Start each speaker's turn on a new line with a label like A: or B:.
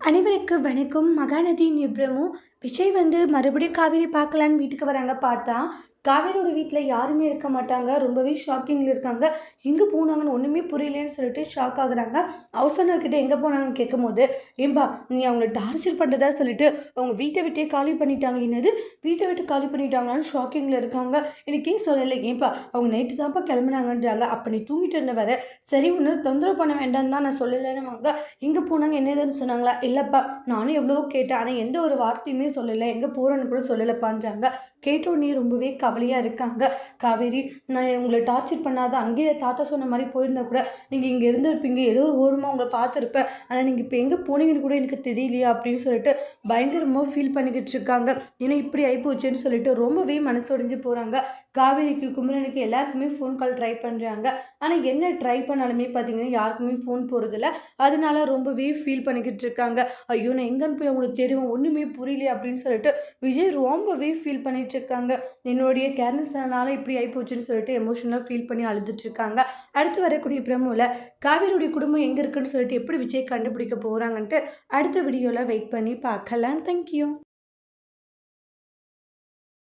A: அனைவருக்கும் வணக்கம். மகாநதி நிப்ரமோ விஜய் வந்து மறுபடியும் காவேரி பார்க்கலான்னு வீட்டுக்கு வராங்க. பார்த்தா காவேரியோட வீட்டில் யாருமே இருக்க மாட்டாங்க. ரொம்பவே ஷாக்கிங்கில் இருக்காங்க. எங்கே போனாங்கன்னு ஒன்றுமே புரியலன்னு சொல்லிட்டு ஷாக் ஆகுறாங்க. அவசரக்கிட்ட எங்கே போனாங்கன்னு கேட்கும்போது ஏன்பா நீ அவங்கள டார்ச்சர் பண்ணுறதா சொல்லிட்டு அவங்க வீட்டை விட்டே காலி பண்ணிட்டாங்க. என்னது? வீட்டை விட்டு காலி பண்ணிட்டாங்கன்னு ஷாக்கிங்கில் இருக்காங்க. எனக்கு ஏன் சொல்லலை? ஏன்பா அவங்க நைட்டு தான்ப்பா கிளம்புனாங்கன்றாங்க. அப்போ நீ தூங்கிட்டு இருந்த வர சரி ஒன்று தொந்தரவு பண்ண வேண்டாம் தான் நான் சொல்லலைன்னு வாங்க எங்கே போனாங்க? என்ன ஏதுன்னு சொன்னாங்களா? இல்லைப்பா நானும் எவ்வளவோ கேட்டேன். ஆனால் எந்த ஒரு வார்த்தையுமே சொல்லலை எங்கே போகிறேன்னு கூட சொல்லலைப்பான்றாங்க. கேட்டோடனே ரொம்பவே கவலையாக இருக்காங்க. காவேரி நான் உங்களை டார்ச்சர் பண்ணாத. அங்கேயே தாத்தா சொன்ன மாதிரி போயிருந்தா கூட நீங்கள் இங்கே இருந்திருப்பீங்க. ஏதோ ஒரு ஓரமாக உங்களை பார்த்துருப்பேன் ஆனால் நீங்கள் இப்போ எங்கே போனீங்கன்னு கூட எனக்கு தெரியலையா? அப்படின்னு சொல்லிட்டு பயங்கரமாக ஃபீல் பண்ணிக்கிட்டு இருக்காங்க. ஏன்னா இப்படி ஆகிப்போச்சுன்னு சொல்லிட்டு ரொம்பவே மனசொடைஞ்சு போகிறாங்க காவேரிக்கு குமரனுக்கு எல்லாருக்குமே ஃபோன் கால் ட்ரை பண்ணுறாங்க ஆனால் என்ன ட்ரை பண்ணாலுமே பார்த்தீங்கன்னா யாருக்குமே ஃபோன் போகிறதில்ல அதனால ரொம்பவே ஃபீல் பண்ணிக்கிட்டு இருக்காங்க. ஐயோ நான் எங்கன்னு போய் அவங்களுக்கு தெரியும் ஒன்றுமே புரியலையா? அப்படின்னு சொல்லிட்டு விஜய் ரொம்பவே ஃபீல் பண்ணிட்டு இருக்காங்க என்னுடைய கேர்னஸ்னால இப்படி ஆகிப்போச்சுன்னு சொல்லிட்டு எமோஷனலாக ஃபீல் பண்ணி அழுதுட்டு இருக்காங்க அடுத்து வரக்கூடிய பிரமோவில் காவேரியுடைய குடும்பம் எங்கே இருக்குன்னு சொல்லிட்டு எப்படி விஜய் கண்டுபிடிக்க போகிறாங்கன்ட்டு அடுத்த வீடியோவில் வெயிட் பண்ணி பார்க்கலாம். தேங்க்யூ